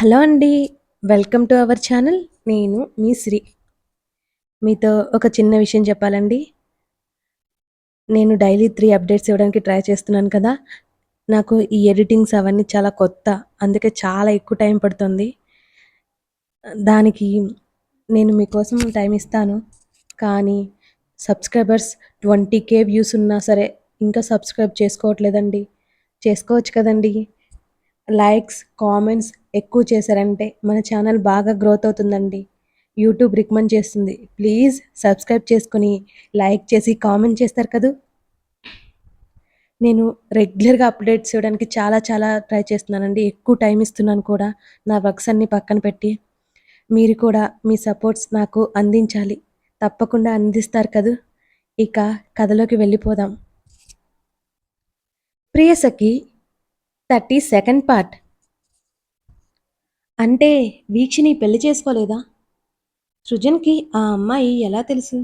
Hello అండి. Welcome to our channel. నేను మీ శ్రీ. మీతో ఒక చిన్న విషయం చెప్పాలండి. నేను డైలీ త్రీ అప్డేట్స్ ఇవ్వడానికి ట్రై చేస్తున్నాను కదా! నాకు ఈ ఎడిటింగ్స్ అవన్నీ చాలా కొత్త. అందుకే చాలా ఎక్కువ టైం పడుతుంది. దానికి నేను మీకోసం టైం ఇస్తాను. కానీ సబ్స్క్రైబర్స్ ట్వంటీ కే వ్యూస్ ఉన్నా సరే ఇంకా సబ్స్క్రైబ్ చేసుకోవట్లేదండి. చేసుకోవచ్చు కదండీ! లైక్స్, కామెంట్స్ ఎక్కువ చేశారంటే మన ఛానల్ బాగా గ్రోత్ అవుతుందండి. యూట్యూబ్ రికమెండ్ చేస్తుంది. ప్లీజ్ సబ్స్క్రైబ్ చేసుకొని, లైక్ చేసి, కామెంట్ చేస్తారు కదూ! నేను రెగ్యులర్‌గా అప్డేట్స్ ఇవ్వడానికి చాలా చాలా ట్రై చేస్తున్నానండి. ఎక్కువ టైం ఇస్తున్నాను కూడా. నా వర్క్స్ అన్నీ పక్కన పెట్టి. మీరు కూడా మీ సపోర్ట్స్ నాకు అందించాలి. తప్పకుండా అందిస్తారు కదూ! ఇక కథలోకి వెళ్ళిపోదాం. 'Priyasakhi' 32nd part. అంటే వీక్షిని పెళ్ళి చేసుకోలేదా? సృజన్‌కి ఆ అమ్మాయి ఎలా తెలుసు?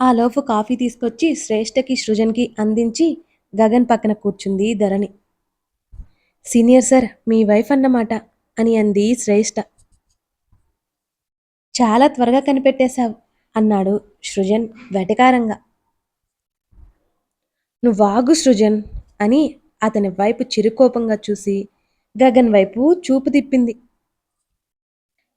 ఆ లోపు కాఫీ తీసుకొచ్చి శ్రేష్ఠకి, సృజన్‌కి అందించి గగన్ పక్కన కూర్చుంది ధరణి. సీనియర్ సార్ మీ వైఫ్ అన్నమాట అని అంది శ్రేష్ఠ. చాలా త్వరగా కనిపెట్టేశావు అన్నాడు సృజన్ వెటకారంగా. నువ్వాగు సృజన్ అని అతని వైపు చిరుకోపంగా చూసి గగన్ వైపు చూపు తిప్పింది.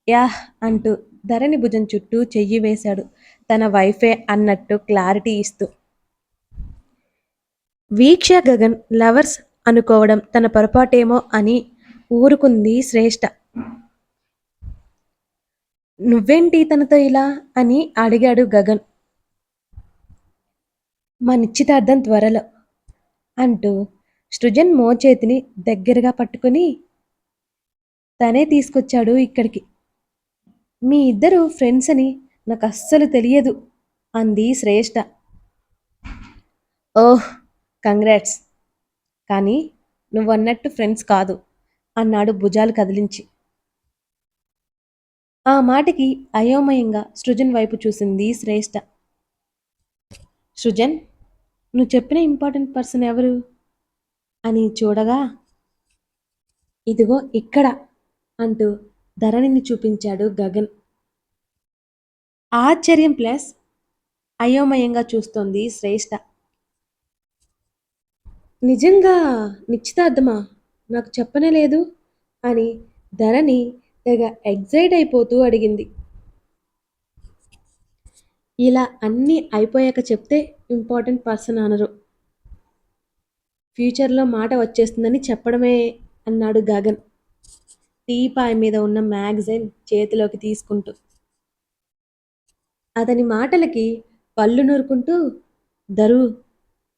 యాహ్ అంటూ ధరణి భుజం చుట్టూ చెయ్యి వేశాడు తన వైఫే అన్నట్టు క్లారిటీ ఇస్తూ. వీక్ష గగన్ లవర్స్ అనుకోవడం తన పొరపాటేమో అని ఊరుకుంది శ్రేష్ఠ. నువ్వేంటి తనతో ఇలా అని అడిగాడు గగన్. మా నిశ్చితార్థం త్వరలో అంటూ సృజన్ మోచేతిని దగ్గరగా పట్టుకుని తనే తీసుకొచ్చాడు ఇక్కడికి. మీ ఇద్దరు ఫ్రెండ్స్ అని నాకు అస్సలు తెలియదు అంది శ్రేష్ఠ. ఓహ్ కంగ్రాట్స్ కానీ నువ్వన్నట్టు ఫ్రెండ్స్ కాదు అన్నాడు భుజాలు కదిలించి. ఆ మాటకి అయోమయంగా సృజన్ వైపు చూసింది శ్రేష్ఠ. సృజన్ నువ్వు చెప్పిన ఇంపార్టెంట్ పర్సన్ ఎవరు? అని చూడగా ఇదిగో ఇక్కడ అంటూ ధరణిని చూపించాడు గగన్. ఆశ్చర్యం ప్లస్ అయోమయంగా చూస్తోంది శ్రేష్ఠ. నిజంగా నిశ్చితార్థమా? నాకు చెప్పనే లేదు అని ధరణి తెగ ఎగ్జైట్ అయిపోతూ అడిగింది. ఇలా అన్నీ అయిపోయాక చెప్తే ఇంపార్టెంట్ పర్సన్ అనరు. ఫ్యూచర్‌లో మాట వచ్చేస్తుందని చెప్పడమే అన్నాడు గగన్ టీపాయ్ మీద ఉన్న మ్యాగజైన్ చేతిలోకి తీసుకుంటూ. అతని మాటలకి పళ్ళు నూరుకుంటూ ధరు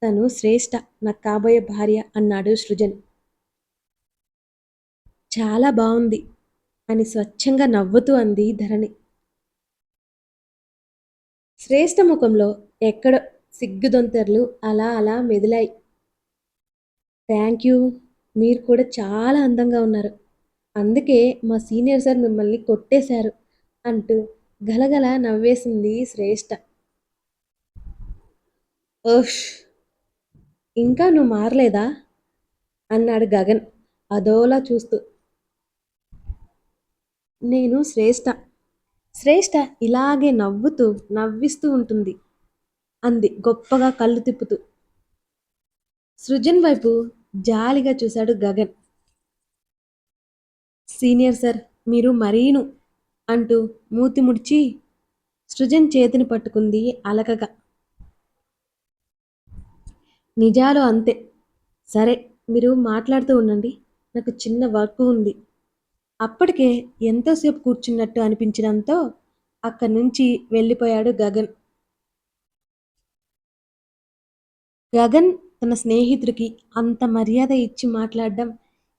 తను శ్రేష్ఠ నాకు కాబోయే భార్య అన్నాడు సృజన్. చాలా బాగుంది అని స్వచ్ఛంగా నవ్వుతూ అంది ధరణి. శ్రేష్ఠ ముఖంలో ఎక్కడో సిగ్గుదొంతర్లు అలా అలా మెదిలాయి. థ్యాంక్ యూ మీరు కూడా చాలా అందంగా ఉన్నారు. అందుకే మా సీనియర్ సార్ మిమ్మల్ని కొట్టేశారు అంటూ గలగల నవ్వేసింది శ్రేష్ఠ. ఓష్ ఇంకా నువ్వు మారలేదా? అన్నాడు గగన్ అదోలా చూస్తూ. నేను శ్రేష్ఠ. శ్రేష్ఠ ఇలాగే నవ్వుతూ నవ్విస్తూ ఉంటుంది అంది గొప్పగా కళ్ళు తిప్పుతూ. సృజన్ వైపు జాలిగా చూశాడు గగన్. సీనియర్ సార్ మీరు మరీను అంటూ మూతి ముడిచి సృజన్ చేతిని పట్టుకుంది అలకగా. నిజాలు అంతే. సరే మీరు మాట్లాడుతూ ఉండండి. నాకు చిన్న వర్క్ ఉంది. అప్పటికే ఎంతోసేపు కూర్చున్నట్టు అనిపించడంతో అక్కడి నుంచి వెళ్ళిపోయాడు గగన్. గగన్ తన స్నేహితుడికి అంత మర్యాద ఇచ్చి మాట్లాడడం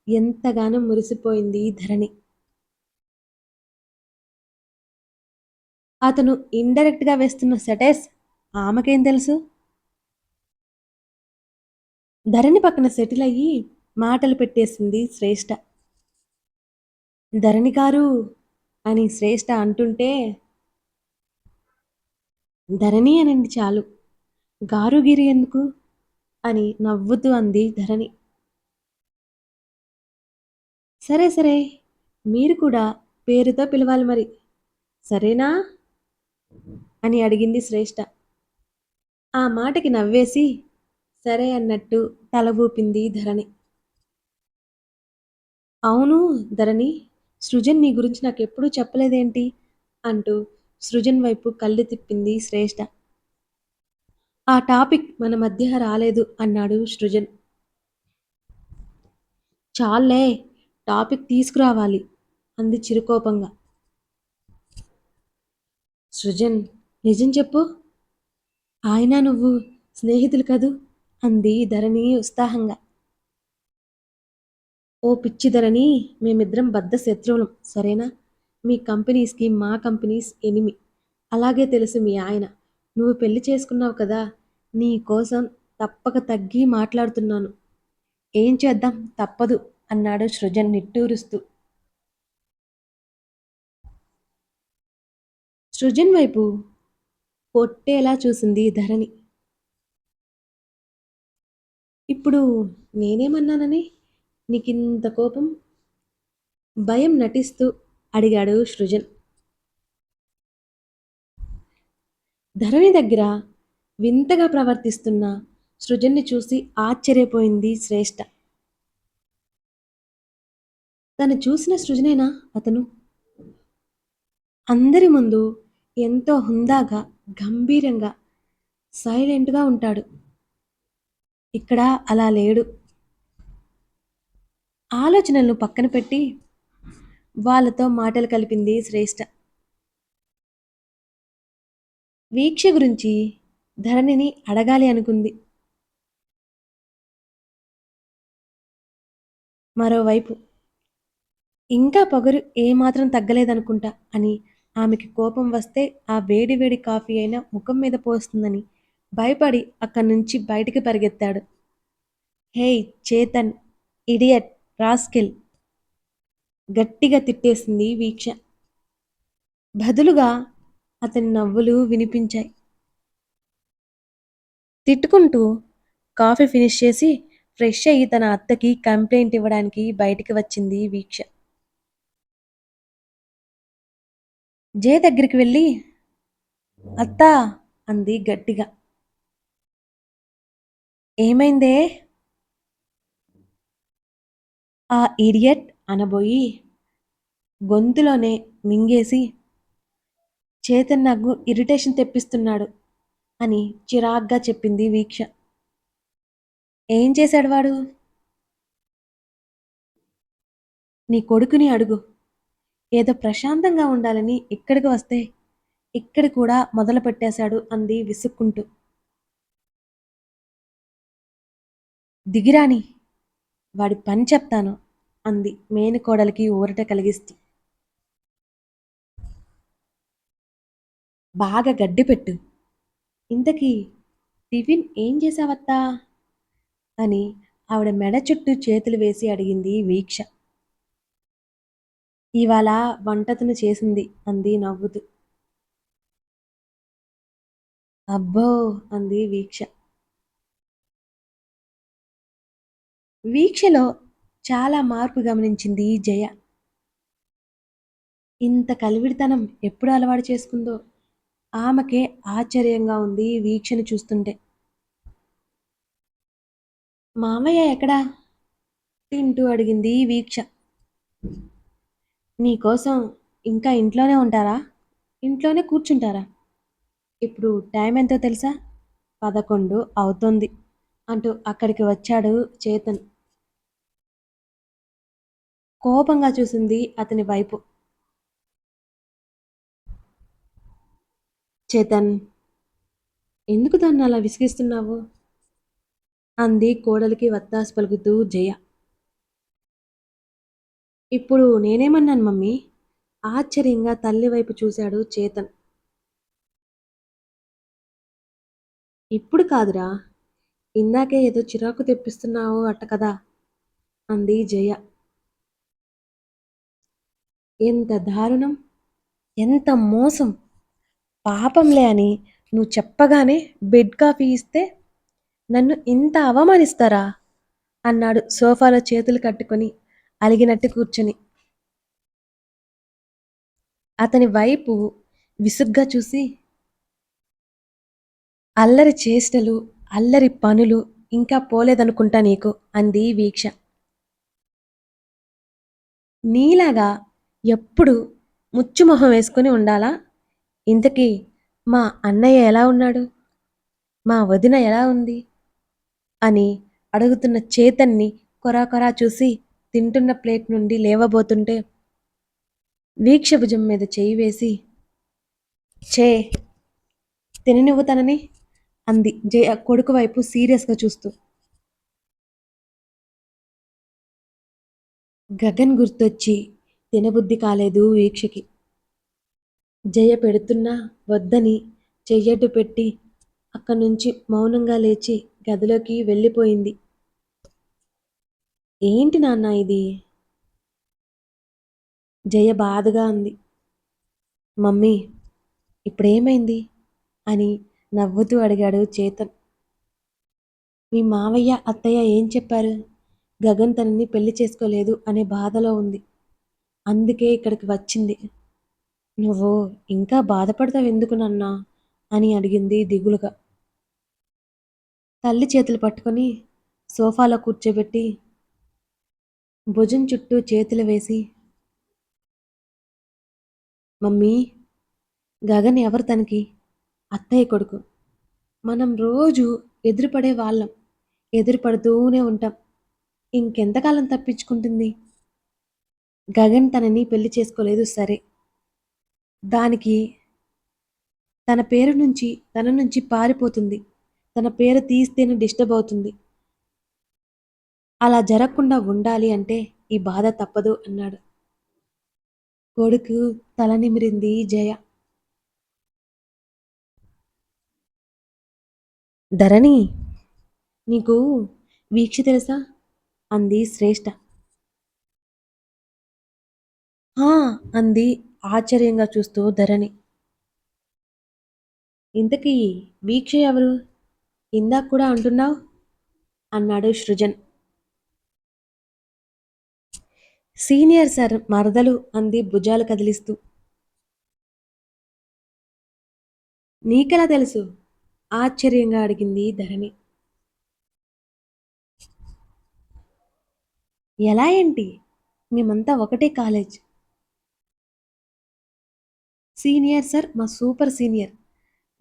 ఎంతగానో మురిసిపోయింది ధరణి. అతను ఇండైరెక్ట్‌గా వేస్తున్న సెటైర్స్ ఆమెకేం తెలుసు? ధరణి పక్కన సెటిల్ అయ్యి మాటలు పెట్టేసింది శ్రేష్ఠ. ధరణి గారు అని శ్రేష్ఠ అంటుంటే ధరణి అనండి చాలు. గారు గిరి ఎందుకు? అని నవ్వుతూ అంది ధరణి. సరే సరే మీరు కూడా పేరుతో పిలవాలి మరి. సరేనా? అని అడిగింది శ్రేష్ఠ ఆ మాటకి నవ్వేసి సరే అన్నట్టు తల ఊపింది ధరణి. అవును ధరణి సృజన్ నీ గురించి నాకెప్పుడూ చెప్పలేదేంటి? అంటూ సృజన్ వైపు కళ్ళు తిప్పింది శ్రేష్ఠ ఆ టాపిక్ మన మధ్య రాలేదు అన్నాడు సృజన్. చాలే టాపిక్ తీసుకురావాలి అంది చిరుకోపంగా. సృజన్ నిజం చెప్పు. ఆయన నువ్వు స్నేహితులు కదూ? అంది ధరణి ఉత్సాహంగా. ఓ పిచ్చి ధరణి మేమిద్దరం బద్ద శత్రువులం సరేనా? మీ కంపెనీస్కి మా కంపెనీస్ ఎనిమి. అలాగే తెలుసు మీ ఆయన. నువ్వు పెళ్ళి చేసుకున్నావు కదా నీ కోసం తప్పక తగ్గి మాట్లాడుతున్నాను. ఏం చేద్దాం? తప్పదు అన్నాడు సృజన్ నిట్టూరుస్తూ. సృజన్ వైపు కొట్టేలా చూసింది ధరణి. ఇప్పుడు నేనేమన్నానని నీకింత కోపం? భయం నటిస్తూ అడిగాడు సృజన్. ధరణి దగ్గర వింతగా ప్రవర్తిస్తున్న సృజన్ని చూసి ఆశ్చర్యపోయింది శ్రేష్ఠ తను చూసిన సృజనేనా అతను? అందరి ముందు ఎంతో హుందాగా గంభీరంగా సైలెంట్గా ఉంటాడు. ఇక్కడ అలా లేడు. ఆలోచనలను పక్కన పెట్టి వాళ్ళతో మాటలు కలిపింది శ్రేష్ఠ వీక్ష గురించి ధరణిని అడగాలి అనుకుంది. మరోవైపు ఇంకా పొగరు ఏమాత్రం తగ్గలేదనుకుంటా అని ఆమెకి కోపం వస్తే ఆ వేడి వేడి కాఫీ అయినా ముఖం మీద పోస్తుందని భయపడి అక్కడి నుంచి బయటికి పరిగెత్తాడు. Hey Chetan idiot rascal! గట్టిగా తిట్టేసింది వీక్ష. బదులుగా అతని నవ్వులు వినిపించాయి. తిట్టుకుంటూ కాఫీ ఫినిష్ చేసి ఫ్రెష్ అయ్యి తన అత్తకి కంప్లైంట్ ఇవ్వడానికి బయటికి వచ్చింది వీక్ష. జయ దగ్గరికి వెళ్ళి అత్తా అంది గట్టిగా. ఏమైందే? ఆ ఇడియట్ అనబోయి గొంతులోనే మింగేసి చేతన్ నాకు ఇరిటేషన్ తెప్పిస్తున్నాడు. అని చిరాగ్గా చెప్పింది వీక్ష. ఏం చేశాడు వాడు? నీ కొడుకుని అడుగు. ఏదో ప్రశాంతంగా ఉండాలని ఇక్కడికి వస్తే ఇక్కడ కూడా మొదలు పెట్టేశాడు అంది విసుక్కుంటూ. దిగిరాని వాడి పని చెప్తాను అంది మేనకోడలికి ఊరట కలిగిస్తూ. బాగా గడ్డి పెట్టు. ఇంతకీ టిఫిన్ ఏం చేసావత్తా? అని ఆవిడ మెడ చుట్టూ చేతులు వేసి అడిగింది వీక్ష. ఇవాళ వంటతను చేసింది అంది నవ్వుతూ. అబ్బో అంది వీక్ష. వీక్షలో చాలా మార్పు గమనించింది జయ. ఇంత కలివిడితనం ఎప్పుడు అలవాటు చేసుకుందో? ఆమెకే ఆశ్చర్యంగా ఉంది వీక్షను చూస్తుంటే. మామయ్య ఎక్కడా? తింటూ అడిగింది వీక్ష. నీకోసం ఇంకా ఇంట్లోనే ఉంటారా? ఇంట్లోనే కూర్చుంటారా? ఇప్పుడు టైం ఎంతో తెలుసా? పదకొండు అవుతుంది అంటూ అక్కడికి వచ్చాడు చేతన్. కోపంగా చూసింది అతని వైపు. చేతన్ ఎందుకు దాన్ని అలా విసిగిస్తున్నావు? అంది కోడలికి వత్తాసు పలుకుతూ జయ. ఇప్పుడు నేనేమన్నాను మమ్మీ? ఆశ్చర్యంగా తల్లి వైపు చూశాడు చేతన్. ఇప్పుడు కాదురా ఇందాకే ఏదో చిరాకు తెప్పిస్తున్నావు అట్ట కదా అంది జయ. ఎంత దారుణం ఎంత మోసం! పాపంలే అని నువ్వు చెప్పగానే బెడ్ కాఫీ ఇస్తే నన్ను ఇంత అవమానిస్తారా? అన్నాడు సోఫాలో చేతులు కట్టుకొని అలిగినట్టు కూర్చొని. అతని వైపు విసుగ్గా చూసి అల్లరి చేష్టలు అల్లరి పనులు ఇంకా పోలేదనుకుంటా నీకు అంది వీక్ష. నీలాగా ఎప్పుడు ముచ్చుమొహం వేసుకుని ఉండాలా? ఇంతకీ మా అన్నయ్య ఎలా ఉన్నాడు? మా వదిన ఎలా ఉంది? అని అడుగుతున్న చేతన్ని కొరా కొరా చూసి తింటున్న ప్లేట్ నుండి లేవబోతుంటే వీక్షభుజం మీద చేయి వేసి చే తిననివ్వు తనని? అంది జయ కొడుకు వైపు సీరియస్గా చూస్తూ. గగన్ గుర్తొచ్చి తినబుద్ధి కాలేదు వీక్షకి. జయ పెడుతున్నా వద్దని చెయ్యడ్డు పెట్టి అక్కడి నుంచి మౌనంగా లేచి గదిలోకి వెళ్ళిపోయింది. ఏంటి నాన్న ఇది? జయ బాధగా ఉంది మమ్మీ ఇప్పుడేమైంది? అని నవ్వుతూ అడిగాడు చేతన్. మీ మావయ్య అత్తయ్య ఏం చెప్పారు? గగన్ తనని పెళ్ళి చేసుకోలేదు అనే బాధలో ఉంది. అందుకే ఇక్కడికి వచ్చింది. నువ్వు ఇంకా బాధపడతావు ఎందుకు నన్నా? అని అడిగింది దిగులుగా. తల్లి చేతులు పట్టుకొని సోఫాలో కూర్చోబెట్టి భుజం చుట్టూ చేతులు వేసి మమ్మీ గగన్ ఎవరు తనకి? అత్తయ్య కొడుకు. మనం రోజు ఎదురుపడే వాళ్ళం. ఎదురుపడుతూనే ఉంటాం. ఇంకెంతకాలం తప్పించుకుంటుంది? గగన్ తనని పెళ్ళి చేసుకోలేదు. సరే. దానికి తన పేరు నుంచి తన నుంచి పారిపోతుంది. తన పేరు తీస్తేనే డిస్టర్బ్ అవుతుంది. అలా జరగకుండా ఉండాలి అంటే ఈ బాధ తప్పదు అన్నాడు. కొడుకు తల నిమిరింది జయ. ధరణి నీకు వీక్ష తెలుసా? అంది శ్రేష్ఠ అంది ఆశ్చర్యంగా చూస్తూ ధరణి. ఇంతకీ వీక్ష ఎవరు? ఇందాక కూడా అంటున్నావు? అన్నాడు సృజన్. సీనియర్ సార్ మరదలు అంది భుజాలు కదిలిస్తూ. నీకెలా తెలుసు? ఆశ్చర్యంగా అడిగింది ధరణి. ఎలా ఏంటి? మేమంతా ఒకటే కాలేజ్. సీనియర్ సార్ మా సూపర్ సీనియర్.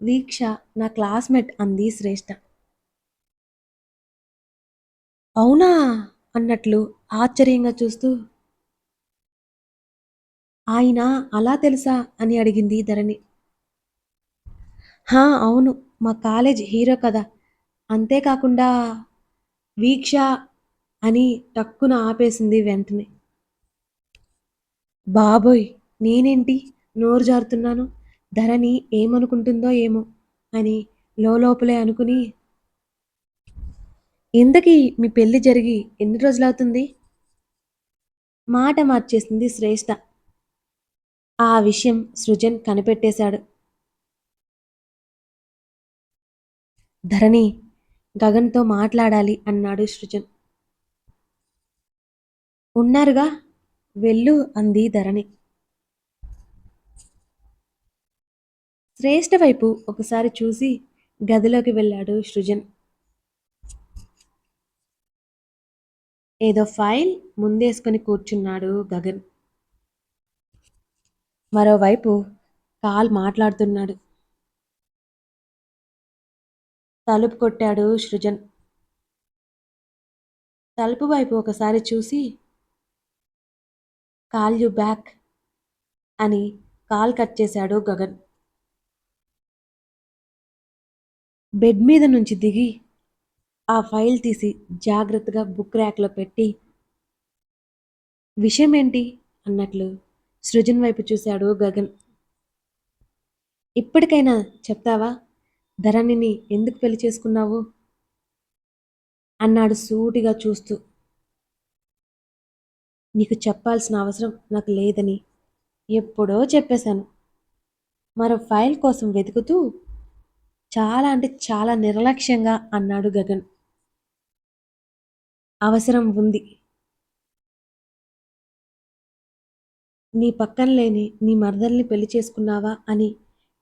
వీక్ష నా క్లాస్మేట్ అంది శ్రేష్ఠ అవునా? అన్నట్లు ఆశ్చర్యంగా చూస్తూ ఆయన అలా తెలుసా? అని అడిగింది ధరణి. హా అవును మా కాలేజ్ హీరో కదా. అంతేకాకుండా వీక్ష అని టక్కున ఆపేసింది వెంటనే. బాబోయ్ నేనేంటి? నోరు జారుతున్నాను. ధరణి ఏమనుకుంటుందో ఏమో అని లోపలే అనుకుని ఇంతకీ మీ పెళ్ళి జరిగి ఎన్ని రోజులవుతుంది? మాట మార్చేసింది శ్రేష్ఠ ఆ విషయం సృజన్ కనిపెట్టేశాడు. ధరణి గగన్తో మాట్లాడాలి అన్నాడు సృజన్. ఉన్నారుగా? వెళ్ళు అంది ధరణి. శ్రేష్ఠ వైపు ఒకసారి చూసి గదిలోకి వెళ్ళాడు సృజన్. ఏదో ఫైల్ ముందేసుకొని కూర్చున్నాడు గగన్. మరోవైపు కాల్ మాట్లాడుతున్నాడు. తలుపు కొట్టాడు సృజన్. తలుపు వైపు ఒకసారి చూసి కాల్ యు బ్యాక్ అని కాల్ కట్ చేశాడు గగన్. బెడ్ మీద నుంచి దిగి ఆ ఫైల్ తీసి జాగ్రత్తగా బుక్ ర్యాక్లో పెట్టి విషయం ఏంటి అన్నట్లు సృజన్ వైపు చూశాడు గగన్. ఇప్పటికైనా చెప్తావా? ధరణిని ఎందుకు పెళ్ళి చేసుకున్నావు? అన్నాడు సూటిగా చూస్తూ. నీకు చెప్పాల్సిన అవసరం నాకు లేదని ఎప్పుడో చెప్పేశాను. మరో ఫైల్ కోసం వెతుకుతూ చాలా అంటే చాలా నిర్లక్ష్యంగా అన్నాడు గగన్. అవసరం ఉంది. నీ పక్కన లేని నీ మరదల్ని పెళ్ళి చేసుకున్నావా అని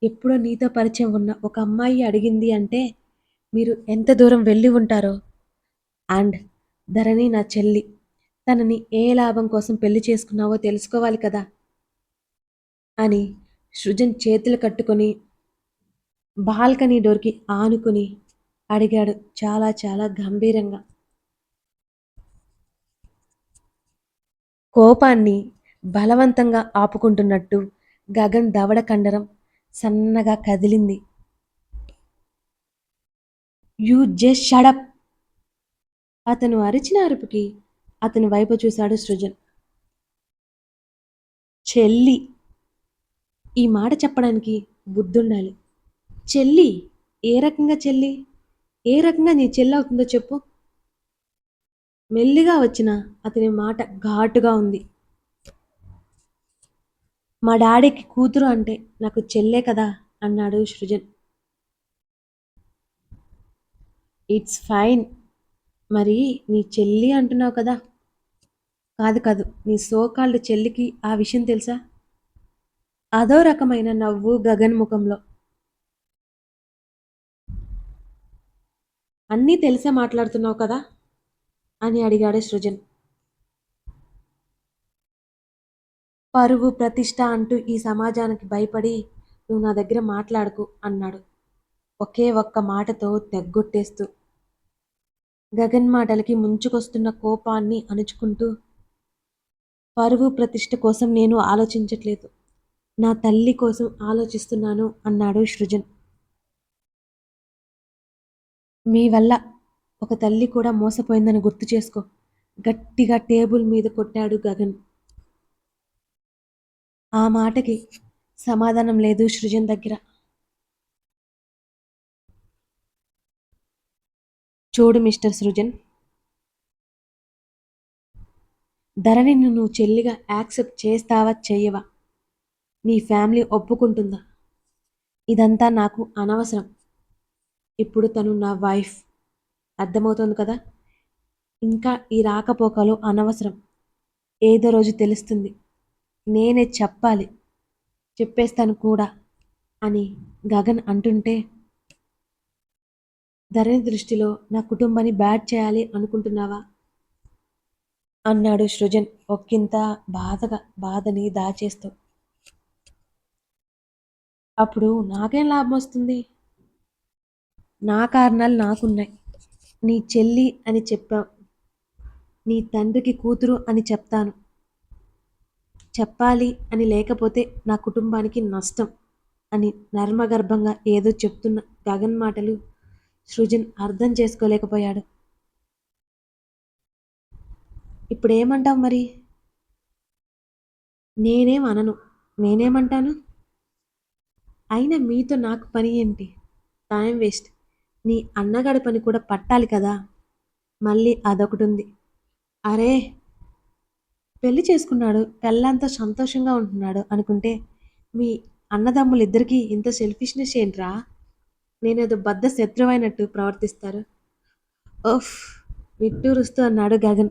ఎప్పుడో నీతో పరిచయం ఉన్న ఒక అమ్మాయి అడిగింది అంటే మీరు ఎంత దూరం వెళ్ళి ఉంటారో. అండ్ ధరణి నా చెల్లి తనని ఏ లాభం కోసం పెళ్ళి చేసుకున్నావో తెలుసుకోవాలి కదా. అని సృజన్ చేతులు కట్టుకొని బాల్కనీ డోర్కి ఆనుకుని అడిగాడు చాలా చాలా గంభీరంగా. కోపాన్ని బలవంతంగా ఆపుకుంటున్నట్టు గగన్ దవడ కండరం సన్నగా కదిలింది. యూ జస్ట్ షడప్ అతను అరిచిన అరుపుకి అతని వైపు చూశాడు సృజన్. చెల్లి! ఈ మాట చెప్పడానికి బుద్ధుండాలి. చెల్లి ఏ రకంగా చెల్లి? ఏ రకంగా నీ చెల్లి అవుతుందో చెప్పు. మెల్లిగా వచ్చిన అతని మాట ఘాటుగా ఉంది. మా డాడీకి కూతురు అంటే నాకు చెల్లే కదా అన్నాడు సృజన్. It's fine. మరి నీ చెల్లి అంటున్నావు కదా? కాదు కాదు నీ సోకాళ్ళు చెల్లికి ఆ విషయం తెలుసా? అదో రకమైన నవ్వు గగన్ ముఖంలో. అన్నీ తెలిసే మాట్లాడుతున్నావు కదా? అని అడిగాడు సృజన్. పరువు ప్రతిష్ట అంటూ ఈ సమాజానికి భయపడి నువ్వు నా దగ్గర మాట్లాడకు అన్నాడు. ఒకే ఒక్క మాటతో తెగ్గొట్టేస్తూ. గగన్ మాటలకి ముంచుకొస్తున్న కోపాన్ని అణుచుకుంటూ పరువు ప్రతిష్ట కోసం నేను ఆలోచించట్లేదు. నా తల్లి కోసం ఆలోచిస్తున్నాను అన్నాడు సృజన్. మీ వల్ల ఒక తల్లి కూడా మోసపోయిందని గుర్తు చేసుకో. గట్టిగా టేబుల్ మీద కొట్టాడు గగన్. ఆ మాటకి సమాధానం లేదు సృజన్ దగ్గర. చూడు మిస్టర్ సృజన్. ధరణి నువ్వు చెల్లిగా యాక్సెప్ట్ చేస్తావా చెయ్యవా నీ ఫ్యామిలీ ఒప్పుకుంటుందా? ఇదంతా నాకు అనవసరం. ఇప్పుడు తను నా వైఫ్. అర్థమవుతుంది కదా? ఇంకా ఈ రాకపోకలు అనవసరం. ఏదో రోజు తెలుస్తుంది. నేనే చెప్పాలి. చెప్పేస్తాను కూడా అని గగన్ అంటుంటే ధరణి దృష్టిలో నా కుటుంబాన్ని బ్యాడ్ చేయాలి అనుకుంటున్నావా? అన్నాడు సృజన్ ఒక్కింత బాధగా బాధని దాచేస్తూ. అప్పుడు నాకేం లాభం వస్తుంది? నా కారణాలు నాకున్నాయి. నీ చెల్లి అని చెప్పావు నీ తండ్రికి కూతురు అని చెప్తాను. చెప్పాలి అని లేకపోతే నా కుటుంబానికి నష్టం అని నర్మగర్భంగా ఏదో చెప్తున్న గగన్ మాటలు సృజన్ అర్థం చేసుకోలేకపోయాడు. ఇప్పుడు ఏమంటావు మరి? నేనేం అనను. నేనేమంటాను? అయినా మీతో నాకు పని ఏంటి? Time waste. నీ అన్నగాడి పని కూడా పట్టాలి కదా? మళ్ళీ అదొకటి ఉంది అరే పెళ్ళి చేసుకున్నాడు పెళ్ళంతా సంతోషంగా ఉంటున్నాడు అనుకుంటే మీ అన్నదమ్ములు ఇద్దరికీ ఇంత సెల్ఫిష్నెస్ ఏంట్రా? నేనేదో బద్ద శత్రువైనట్టు ప్రవర్తిస్తారు. ఓఫ్ నిట్టూరుస్తూ అన్నాడు గగన్.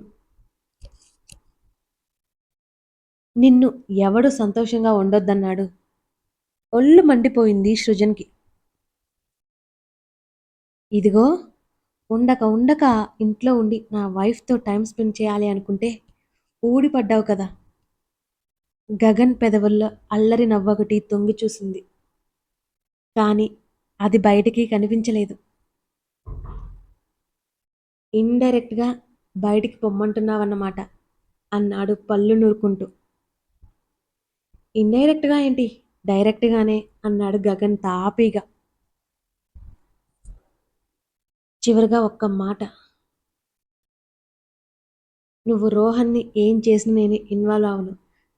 నిన్ను ఎవడు సంతోషంగా ఉండొద్దన్నాడు? ఒళ్ళు మండిపోయింది సృజన్కి. ఇదిగో ఉండక ఉండక ఇంట్లో ఉండి నా వైఫ్తో టైం స్పెండ్ చేయాలి అనుకుంటే ఊడిపడ్డావు కదా. గగన్ పెదవుల్లో అల్లరి నవ్వొకటి తొంగి చూసింది. కానీ అది బయటికి కనిపించలేదు. ఇండైరెక్ట్గా బయటికి పొమ్మంటున్నావన్నమాట అన్నాడు పళ్ళు నూరుకుంటూ. ఇండైరెక్ట్గా ఏంటి? డైరెక్ట్గానే అన్నాడు గగన్ తాపీగా. చివరిగా ఒక్క మాట. నువ్వు రోహన్ని ఏం చేసినా నేను ఇన్వాల్వ్ అవను.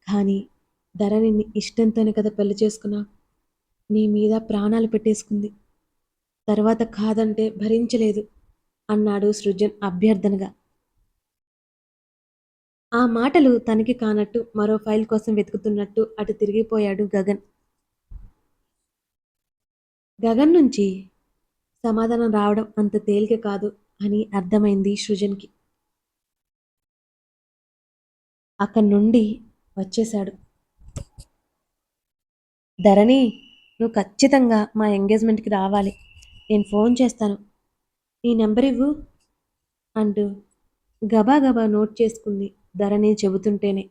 కానీ ధరణిని ఇష్టంతోనే కదా పెళ్ళి చేసుకున్నావు. నీ మీద ప్రాణాలు పెట్టేసుకుంది. తర్వాత కాదంటే భరించలేదు అన్నాడు సృజన్ అభ్యర్థనగా. ఆ మాటలు తనకి కానట్టు మరో ఫైల్ కోసం వెతుకుతున్నట్టు అటు తిరిగిపోయాడు గగన్. గగన్ నుంచి సమాధానం రావడం అంత తేలిక కాదు అని అర్థమైంది సృజన్కి. అక్కడి నుండి వచ్చేశాడు. ధరణి నువ్వు ఖచ్చితంగా మా ఎంగేజ్మెంట్కి రావాలి. నేను ఫోన్ చేస్తాను. నీ నెంబర్ ఇవ్వు అంటూ గబా గబా నోట్ చేసుకుంది ధరణి చెబుతుంటేనే.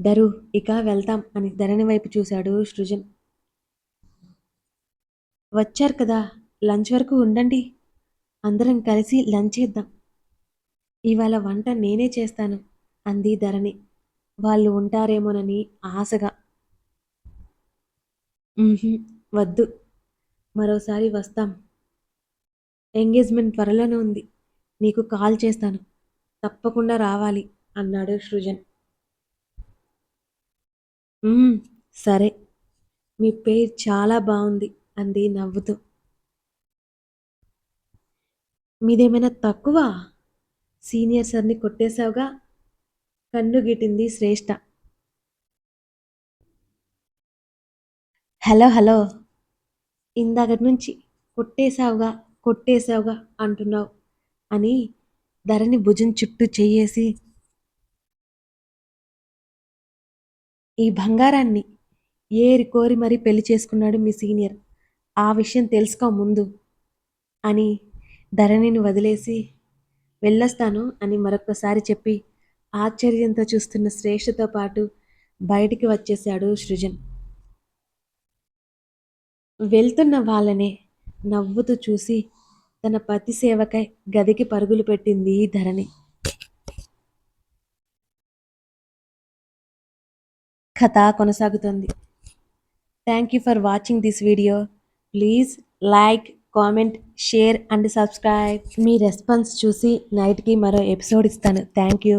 ధరు ఇక వెళ్తాం అని ధరణి వైపు చూశాడు సృజన్. వచ్చారు కదా లంచ్ వరకు ఉండండి. అందరం కలిసి లంచ్ చేద్దాం. ఇవాళ వంట నేనే చేస్తాను అంది ధరణి. వాళ్ళు ఉంటారేమోనని ఆశగా. వద్దు. మరోసారి వస్తాం. ఎంగేజ్మెంట్ త్వరలోనే ఉంది. నీకు కాల్ చేస్తాను. తప్పకుండా రావాలి అన్నాడు సృజన్. సరే. మీ పేరు చాలా బాగుంది. అంది నవ్వుతూ. మీదేమైనా తక్కువ? సీనియర్ సార్ని కొట్టేశావుగా? కన్ను గిటింది శ్రేష్ఠ హలో హలో. ఇందాకటి నుంచి కొట్టేశావుగా కొట్టేశావుగా అంటున్నావు అని ధరని భుజం చుట్టూ చెయ్యేసి ఈ బంగారాన్ని ఏరి కోరి మరీ పెళ్ళి చేసుకున్నాడు మీ సీనియర్. ఆ విషయం తెలుసుకో ముందు అని ధరణిని వదిలేసి వెళ్ళొస్తాను అని మరొకసారి చెప్పి ఆశ్చర్యంతో చూస్తున్న శ్రేష్ఠతో పాటు బయటికి వచ్చేశాడు సృజన్. వెళ్తున్న వాళ్ళనే నవ్వుతూ చూసి తన పతి సేవకై గదికి పరుగులు పెట్టింది ధరణి. కథ కొనసాగుతుంది. Thank you for watching this video please like comment share and subscribe. Me response చూసి నైట్కి మరో ఎపిసోడ్ ఇస్తాను. Thank you